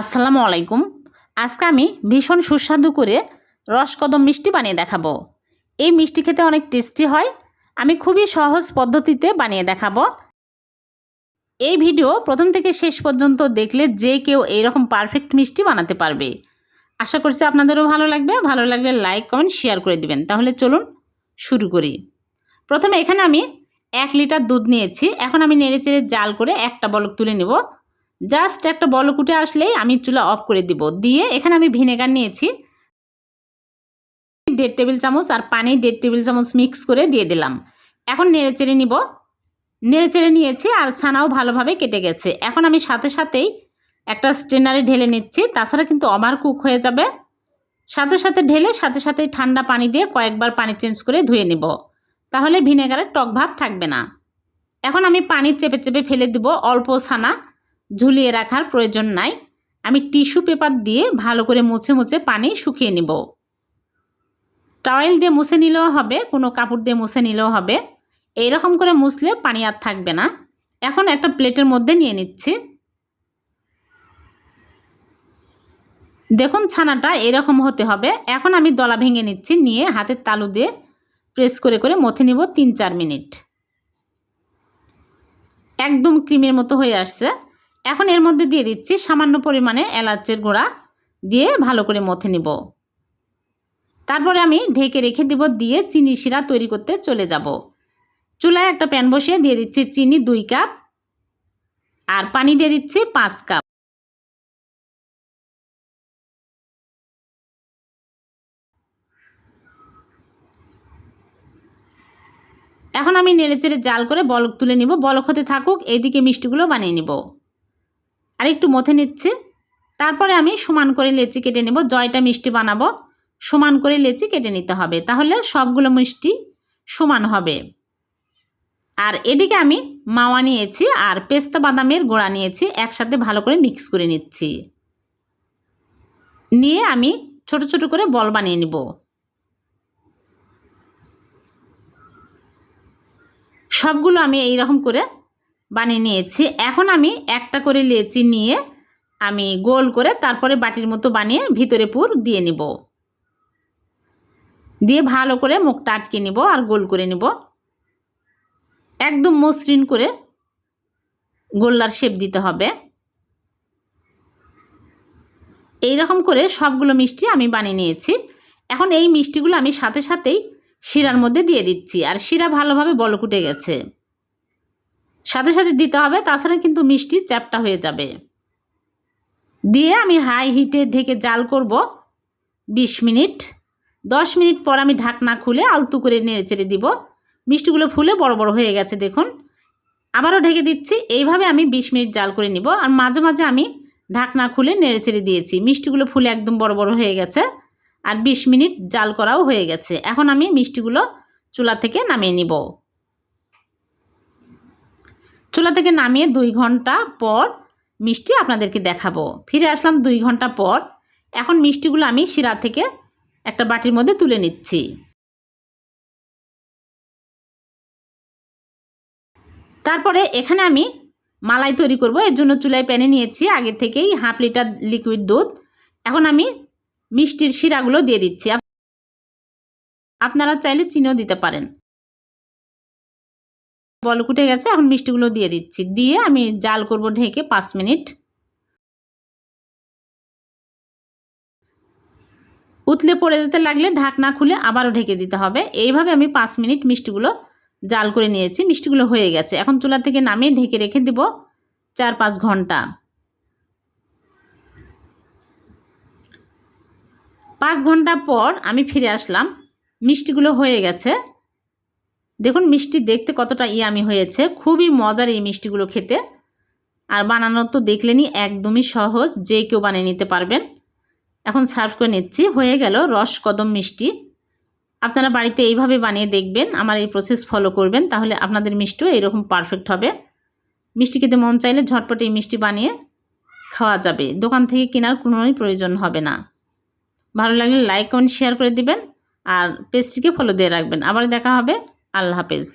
আসসালামু আলাইকুম। আজকে আমি ভীষণ সুস্বাদু করে রসকদম মিষ্টি বানিয়ে দেখাবো। এই মিষ্টি খেতে অনেক টেস্টি হয়। আমি খুবই সহজ পদ্ধতিতে বানিয়ে দেখাবো। এই ভিডিও প্রথম থেকে শেষ পর্যন্ত দেখলে যে কেউ এইরকম পারফেক্ট মিষ্টি বানাতে পারবে। আশা করছি আপনাদেরও ভালো লাগবে। ভালো লাগলে লাইক, কমেন্ট, শেয়ার করে দিবেন। তাহলে চলুন শুরু করি। প্রথমে এখানে আমি এক লিটার দুধ নিয়েছি। এখন আমি নেড়ে চেড়ে জাল করে একটা বলক তুলে নেব। জাস্ট একটা বলক উঠে আসলেই আমি চুলা অফ করে দিব। দিয়ে এখানে আমি ভিনেগার নিয়েছি। দেড় টেবিল চামচ আর পানি দেড় টেবিল চামচ মিক্স করে দিয়ে দিলাম। এখন নেড়ে চেড়ে নিব। নেড়ে চেড়ে নিয়েছি আর ছানাও ভালোভাবে কেটে গেছে। এখন আমি সাথে সাথেই একটা স্ট্রেনারে ঢেলে নিচ্ছি। তাছাড়া কিন্তু ওভার কুক হয়ে যাবে। সাথে সাথে ঢেলে সাথে সাথে ঠান্ডা পানি দিয়ে কয়েকবার পানি চেঞ্জ করে ধুয়ে নেব। তাহলে ভিনেগারের টক ভাব থাকবে না। এখন আমি পানি চেপে চেপে ফেলে দিব অল্প ছানা। ঝুলিয়ে রাখার প্রয়োজন নাই। আমি টিস্যু পেপার দিয়ে ভালো করে মুছে মুছে পানি শুকিয়ে নিব। টাওয়েল দিয়ে মুছে নিলেও হবে, কোনো কাপড় দিয়ে মুছে নিলেও হবে। এই রকম করে মুছলে পানি আর থাকবে না। এখন একটা প্লেটের মধ্যে নিয়ে নিচ্ছি। দেখুন ছানাটা এরকম হতে হবে। এখন আমি দলা ভেঙে নিচ্ছি, নিয়ে হাতের তালু দিয়ে প্রেস করে করে মথে নিব তিন চার মিনিট। একদম ক্রিমের মতো হয়ে আসছে। এখন এর মধ্যে দিয়ে দিচ্ছি সামান্য পরিমাণে এলাচের গুঁড়া দিয়ে ভালো করে মথে নিব। তারপরে আমি ঢেকে রেখে দিব দিয়ে চিনি শিরা তৈরি করতে চলে যাব। চুলায় একটা প্যান বসিয়ে দিয়ে দিচ্ছি চিনি দুই কাপ আর পানি দিয়ে দিচ্ছি পাঁচ কাপ। এখন আমি নেড়েচেড়ে জাল করে বলক তুলে নিব। বলক হতে থাকুক, এইদিকে মিষ্টিগুলো বানিয়ে নিব। আর একটু মথে নিচ্ছে। তারপরে আমি সমান করে লেচি কেটে নেব। জয়টা মিষ্টি বানাবো। সমান করে লেচি কেটে নিতে হবে। তাহলে সবগুলো মিষ্টি সমান হবে। আর এদিকে আমি মাওয়া নিয়েছি আর পেস্তা বাদামের গোড়া নিয়েছি। একসাথে ভালো করে মিক্স করে নিচ্ছি। নিয়ে আমি ছোট ছোট করে বল বানিয়ে নিব। সবগুলো আমি এই রকম করে বানিয়ে নিয়েছি। এখন আমি একটা করে লেচি নিয়ে আমি গোল করে তারপরে বাটির মতো বানিয়ে ভিতরে পুর দিয়ে নিব। দিয়ে ভালো করে মুখটা আটকে নিব আর গোল করে নিব। একদম মসৃণ করে গোল্লার শেপ দিতে হবে। এই রকম করে সবগুলো মিষ্টি আমি বানিয়ে নিয়েছি। এখন এই মিষ্টিগুলো আমি সাথে সাথেই শিরার মধ্যে দিয়ে দিচ্ছি। আর শিরা ভালোভাবে বলকুটে গেছে। সাথে সাথে দিতে হবে, তাছাড়া কিন্তু মিষ্টি চ্যাপটা হয়ে যাবে। দিয়ে আমি হাই হিটে ঢেকে জাল করব ২০ মিনিট। 10 মিনিট পর আমি ঢাকনা খুলে আলতু করে নেড়ে চেড়ে দিব। মিষ্টিগুলো ফুলে বড় বড় হয়ে গেছে, দেখুন। আবারও ঢেকে দিচ্ছি, এইভাবে আমি ২০ মিনিট জাল করে নিব। আর মাঝে মাঝে আমি ঢাকনা খুলে নেড়ে চেড়ে দিয়েছি। মিষ্টিগুলো ফুলে একদম বড় বড় হয়ে গেছে। আর ২০ মিনিট জাল করাও হয়ে গেছে। এখন আমি মিষ্টিগুলো চুলা থেকে নামিয়ে নিব। চুলা থেকে নামিয়ে দুই ঘণ্টা পর মিষ্টি আপনাদেরকে দেখাবো। ফিরে আসলাম দুই ঘণ্টা পর। এখন মিষ্টিগুলো আমি শিরা থেকে একটা বাটির মধ্যে তুলে নিচ্ছি। তারপরে এখানে আমি মালাই তৈরি করব। এর জন্য চুলায় প্যানে নিয়েছি আগে থেকেই হাফ লিটার লিকুইড দুধ। এখন আমি মিষ্টির শিরাগুলো দিয়ে দিচ্ছি। আপনারা চাইলে চিনিও দিতে পারেন। বলক কুটে গেছে, এখন মিষ্টিগুলো দিয়ে দিচ্ছি। দিয়ে আমি জাল করব ঢেকে পাঁচ মিনিট। উতলে পড়ে যেতে লাগলে ঢাকনা খুলে আবারও ঢেকে দিতে হবে। এইভাবে আমি পাঁচ মিনিট মিষ্টিগুলো জাল করে নিয়েছি। মিষ্টিগুলো হয়ে গেছে। এখন চুলা থেকে নামিয়ে ঢেকে রেখে দেব চার পাঁচ ঘণ্টা। পাঁচ ঘণ্টা পর আমি ফিরে আসলাম। মিষ্টিগুলো হয়ে গেছে। দেখুন মিষ্টি দেখতে কতটা ইয়ামি হয়েছে। খুবই মজার এই মিষ্টিগুলো খেতে। আর বানানো তো দেখলেনি একদমই সহজ, যে কেউ বানিয়ে নিতে পারবেন। এখন সার্ভ করে নিচ্ছি। হয়ে গেল রস কদম মিষ্টি। আপনারা বাড়িতে এইভাবে বানিয়ে দেখবেন, আমার এই প্রসেস ফলো করবেন, তাহলে আপনাদের মিষ্টিও এরকম পারফেক্ট হবে। মিষ্টি খেতে মন চাইলে ঝটপট এই মিষ্টি বানিয়ে খাওয়া যাবে। দোকান থেকে কেনার কোনোই প্রয়োজন হবে না। ভালো লাগলে লাইক কমেন্ট শেয়ার করে দিবেন। আর পেজটিকে ফলো দিয়ে রাখবেন। আবার দেখা হবে। আল্লাহ হাফেজ।